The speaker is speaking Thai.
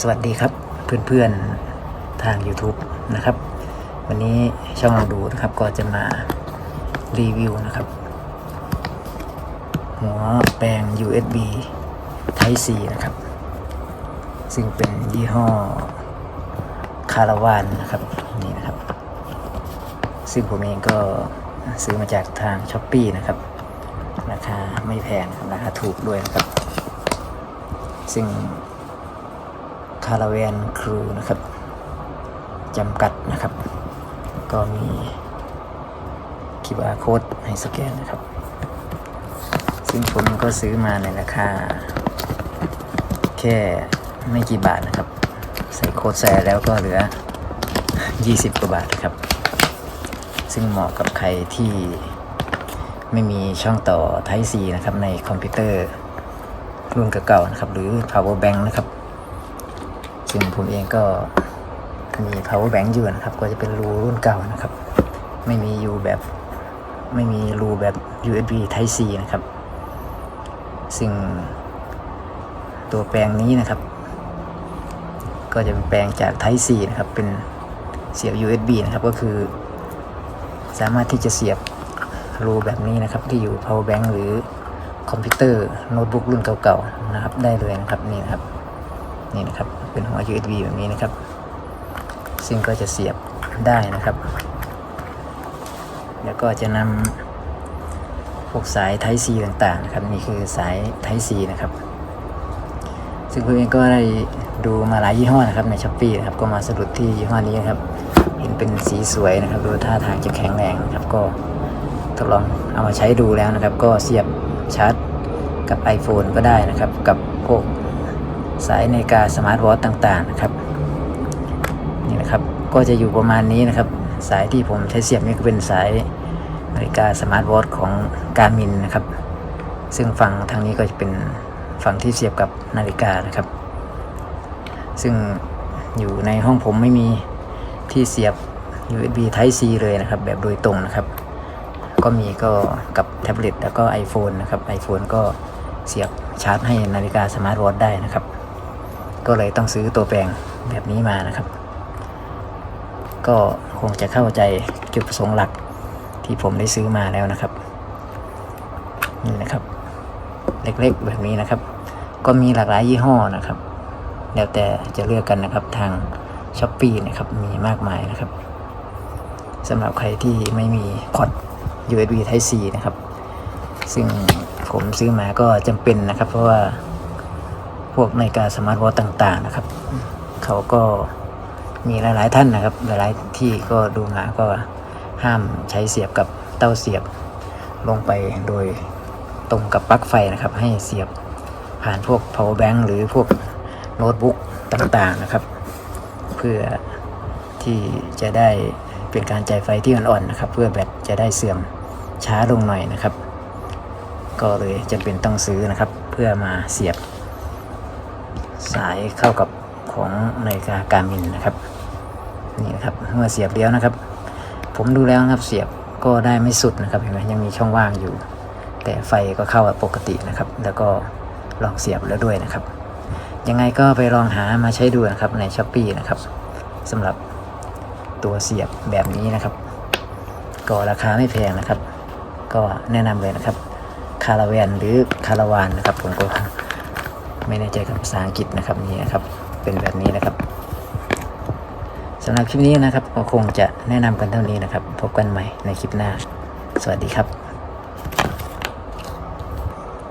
สวัสดีครับเพื่อนๆทาง YouTube นะครับ วันนี้ช่องเราดูนะครับก็จะมารีวิวนะครับ หัวแปลง USB Type C นะครับ ซึ่งเป็นยี่ห้อคาราวานนะครับนี่นะครับ ซึ่งผมเองก็ซื้อมาจากทางช้อปปีนะครับ ราคาไม่แพงราคาถูกด้วยนะครับ ซึ่ง คาราเวนครูนะครับจำกัดนะครับ ก็มี QR code ให้สแกนนะครับ ซึ่งผมก็ซื้อมาในราคา แค่ไม่กี่บาทนะครับ ใส่โค้ดแซแล้วก็เหลือ 20 กว่าบาทครับ ซึ่งเหมาะกับใครที่ไม่มีช่องต่อ Type C นะครับในคอมพิวเตอร์รุ่นเก่าๆนะครับ หรือ power bank นะครับ ซึ่งผมเองก็มี power bank อยู่นะครับ ก็จะเป็นรูรุ่นเก่านะครับ ไม่มียูแบบไม่มีรูแบบ USB Type C นะครับซึ่งตัวแปลงนี้นะครับ ก็จะเป็นแปลงจาก Type C นะครับ เป็นเสียบ USB นะครับก็คือ สามารถที่จะเสียบรูแบบนี้นะครับ ที่อยู่ power bank หรือคอมพิวเตอร์โน้ตบุ๊กรุ่นเก่าๆนะครับ ได้เลยนะครับนี่นะครับ นี่นะครับเป็นหัว USB แบบนี้นะครับ ซึ่งก็จะเสียบได้นะครับ แล้วก็จะนำพวกสาย Type C ต่างๆนะครับนี่คือสาย Type C นะครับ ซึ่งผมเองก็ได้ดูมาหลายยี่ห้อนะครับในช้อปปีนะครับก็มาสะดุดที่ยี่ห้อนี้นะครับ เห็นเป็นสีสวยนะครับดูท่าทางจะแข็งแรงนะครับก็ทดลองเอามาใช้ดูแล้วนะครับ ก็เสียบชาร์จกับ iPhone ก็ได้นะครับ กับพวก สายนาฬิกาสมาร์ทวอทต่างๆนะครับนี่นะครับก็จะอยู่ประมาณนี้นะครับ สายที่ผมใช้เสียบนี่ก็เป็นสายนาฬิกาสมาร์ทวอทของการมินนะครับ ซึ่งฝั่งทางนี้ก็จะเป็นฝั่งที่เสียบกับนาฬิกานะครับ ซึ่งอยู่ในห้องผมไม่มีที่เสียบ USB Type C เลยนะครับ แบบโดยตรงนะครับ ก็มีก็กับแท็บเล็ตแล้วก็ iPhone นะครับ iPhone ก็เสียบชาร์จให้นาฬิกาสมาร์ทวอทได้นะครับ ก็เลยต้องซื้อตัวแปลงแบบนี้มานะครับ ก็คงจะเข้าใจจุดประสงค์หลักที่ผมได้ซื้อมาแล้วนะครับนี่นะครับ เล็กๆแบบนี้นะครับ ก็มีหลากหลายยี่ห้อนะครับ แล้วแต่จะเลือกกันนะครับทางช้อปปีนะครับมีมากมายนะครับสำหรับใครที่ไม่มีพอร์ต USB Type C นะครับ ซึ่งผมซื้อมาก็จำเป็นนะครับ เพราะว่า พวกนาฬิกาสมาร์ทวอทต่าง ๆ นะครับ เขาก็มีหลาย ๆ ท่านนะครับ หลายๆที่ก็ดูมาก็ห้ามใช้เสียบกับเต้าเสียบลงไปโดยตรงกับปลั๊กไฟนะครับ ให้เสียบผ่านพวก power bank หรือพวกโน้ตบุ๊กต่างๆนะครับ เพื่อที่จะได้เป็นการจ่ายไฟที่อ่อนๆนะครับ เพื่อแบตจะได้เสื่อมช้าลงหน่อยนะครับ ก็เลยจำเป็นต้องซื้อนะครับ เพื่อมาเสียบ สายเข้ากับของนาฬิกาการมินนะครับนี่นะครับเมื่อเสียบเลี้ยวนะครับ ผมดูแล้วนะครับเสียบก็ได้ไม่สุดนะครับเห็นไหมยังมีช่องว่างอยู่ แต่ไฟก็เข้าปกตินะครับ แล้วก็ลองเสียบแล้วด้วยนะครับ ยังไงก็ไปลองหามาใช้ดูนะครับในช้อปปีนะครับสำหรับตัวเสียบแบบนี้นะครับก็ราคาไม่แพงนะครับ ก็แนะนำเลยนะครับ คาราแวนหรือคาราวานนะครับผมก็ ไม่แน่ใจกับภาษาอังกฤษนะครับนี่นะครับเป็นแบบนี้นะครับสำหรับคลิปนี้นะครับก็คงจะแนะนำกันเท่านี้นะครับ พบกันใหม่ในคลิปหน้า สวัสดีครับ